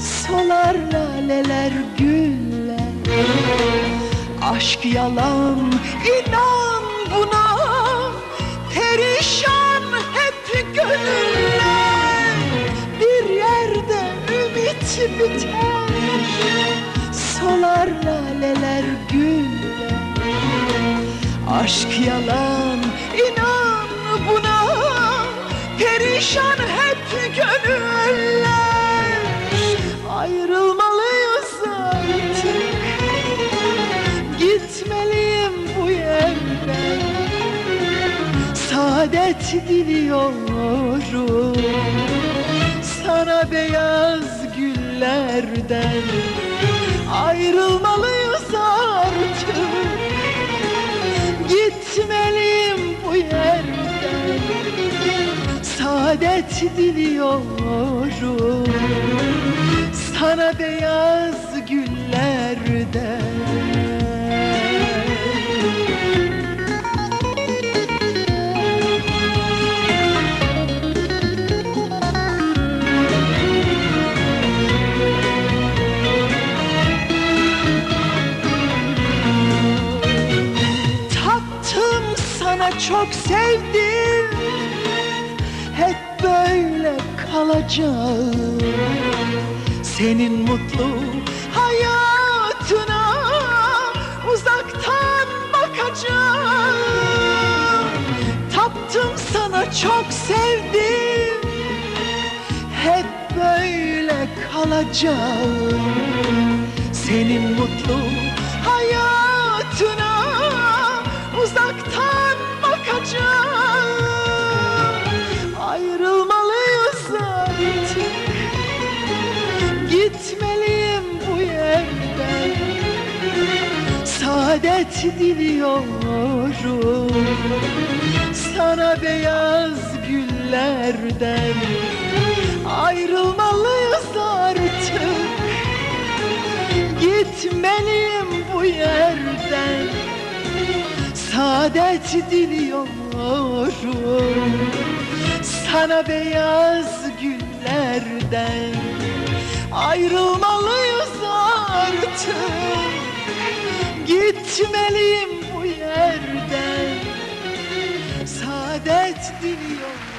Solar laleler güller. Aşk yalan inan buna. Perişan hep gönüller Bir yerde ümit biter. Solar laleler güller. Aşk yalan inan buna. Perişan hep gönüller Ayrılmalıyız artık. Gitmeliyim bu yerden Saadet diliyorum. Sana beyaz güllerden Ayrılmalıyız Saadet diliyorum Sana beyaz güllerden Taptım sana çok sevdim Hep böyle kalacağım. Senin mutlu hayatına Uzaktan bakacağım. Taptım sana çok sevdim. Hep böyle kalacağım. Senin mutlu hayatına uzaktan Saadet diliyorum Sana beyaz güllerden. Ayrılmalıyız artık Gitmeliyim bu yerden. Saadet diliyorum Sana beyaz güllerden. Ayrılmalıyız Gitmeliyim bu yerden. Saadet diliyorum